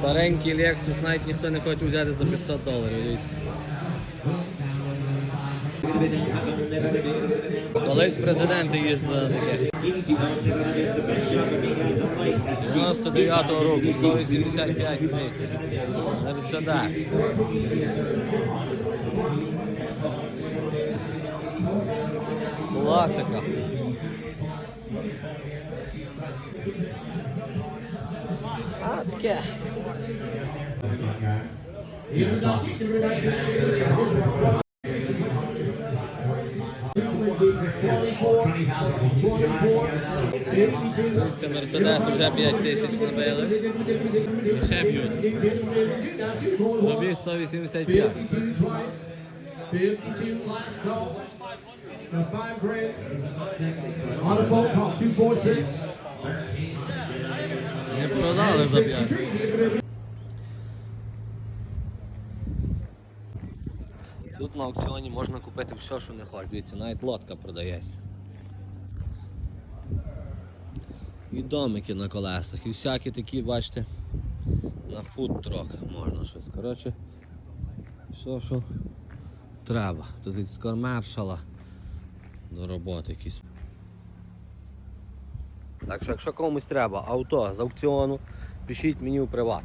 Старенький Lexus навіть ніхто не хоче взяти за 500 доларів. Колись президенти їздили на таких. 99-го року, 185 тисяч. Мерседес. Класика. А, таке. here. You would not take the reduction of Kamerasına fotoğraf bir etkileşim için bayılır. Ne yapıyor? Tabii tabii seni seçiyor. 52 last call. The five grand. On a phone call, 246. Ne burada alır tabii. Тут на аукціоні можна купити все, що не хочеш. Дивіться, навіть лодка продається. І домики на колесах, і всякі такі, бачите, на фудтрок можна щось. Коротше, все, що треба. Тут від комершала до роботи якісь. Так що, якщо комусь треба авто з аукціону, пишіть мені у приват.